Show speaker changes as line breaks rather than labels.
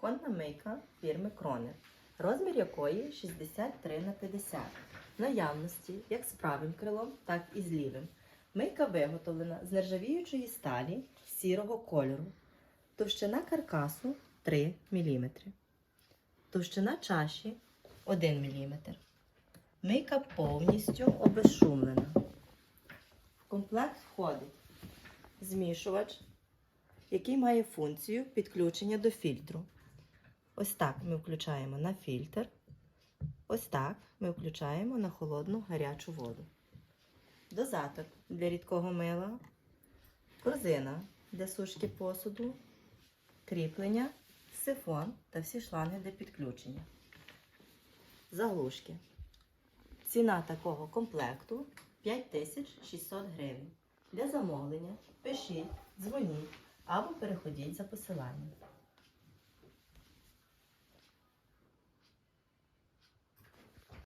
кухонна мийка фірми Кронер, розмір якої 63 на 50. В наявності як з правим крилом, так і з лівим. Мийка виготовлена з нержавіючої сталі сірого кольору. Товщина каркасу 3 мм. Товщина чаші 1 мм. Мийка повністю обезшумлена. В комплект входить змішувач, який має функцію підключення до фільтру. Ось так ми включаємо на фільтр. Ось так ми включаємо на холодну гарячу воду. Дозатор для рідкого мила, корзина для сушки посуду, кріплення, сифон та всі шланги для підключення. Заглушки. Ціна такого комплекту 5600 гривень. Для замовлення пишіть, дзвоніть або переходіть за посиланням.